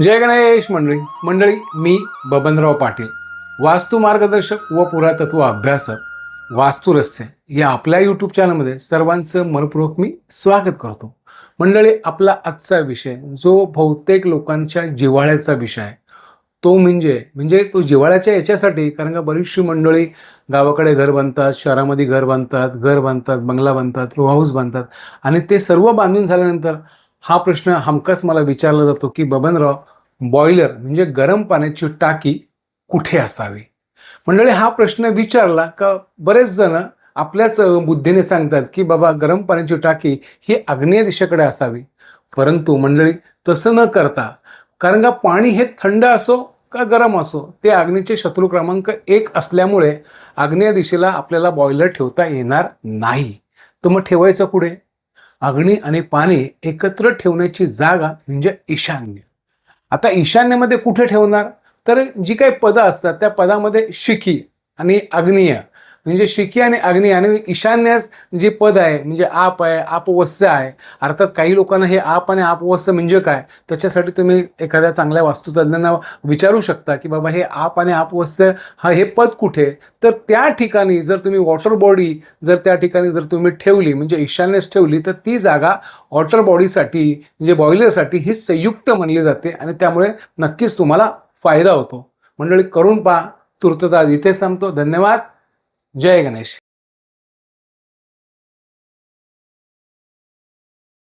जय गणेश मंडळी. मंडळी मी बबनराव पाटील वास्तू मार्गदर्शक व पुरातत्व अभ्यासक वास्तुरस्य या आपल्या यूट्यूब चॅनलमध्ये सर्वांचं मनपूर्वक मी स्वागत करतो. मंडळी आपला आजचा विषय जो बहुतेक लोकांच्या जिव्हाळ्याचा विषय आहे तो म्हणजे म्हणजे तो जिव्हाळ्याच्या याच्यासाठी कारण का बरीचशी मंडळी गावाकडे घर बांधतात शहरामध्ये घर बांधतात घर बांधतात बंगला बांधतात रो हाऊस बांधतात आणि ते सर्व बांधून झाल्यानंतर हा प्रश्न हमखास मला विचारला जातो की बबनराव बॉयलर म्हणजे गरम पाण्याची टाकी कुठे असावी? मंडळी हा प्रश्न विचारला का बरेच जण आपल्याच बुद्धीने सांगतात की बाबा गरम पाण्याची टाकी ही आग्नेय दिशेकडे असावी. परंतु मंडळी तसं न करता कारण का पाणी हे थंड असो का गरम असो ते अग्नीचे शत्रू क्रमांक एक असल्यामुळे आग्नेय दिशेला आपल्याला बॉयलर ठेवता येणार नाही. तर मग ठेवायचं पुढे अग्नी आणि पाणी एकत्र ठेवण्याची जागा म्हणजे ईशान्य. आता ईशान्यमध्ये कुठे ठेवणार? तर जी काही पदं असतात त्या पदामध्ये शिखी आणि आग्नेय म्हणजे शिकी आणि अग्नी आणि ईशान्यास जे पद आहे म्हणजे आप आहे आपवस्य आहे. अर्थात काही लोकांना हे आप आणि आपवस्य म्हणजे काय? त्याच्यासाठी तुम्ही एखाद्या चांगल्या वास्तुतज्ञांना विचारू शकता की बाबा हे आप आणि आपवस्य हा हे पद कुठे? तर त्या ठिकाणी जर तुम्ही वॉटर बॉडी जर त्या ठिकाणी जर तुम्ही ठेवली म्हणजे ईशान्यस ठेवली तर ती जागा वॉटर बॉडीसाठी म्हणजे बॉयलरसाठी ही संयुक्त मानली जाते आणि त्यामुळे नक्कीच तुम्हाला फायदा होतो. मंडळी करून पहा. तुर्तता इथे सांगतो धन्यवाद. जय गणेश.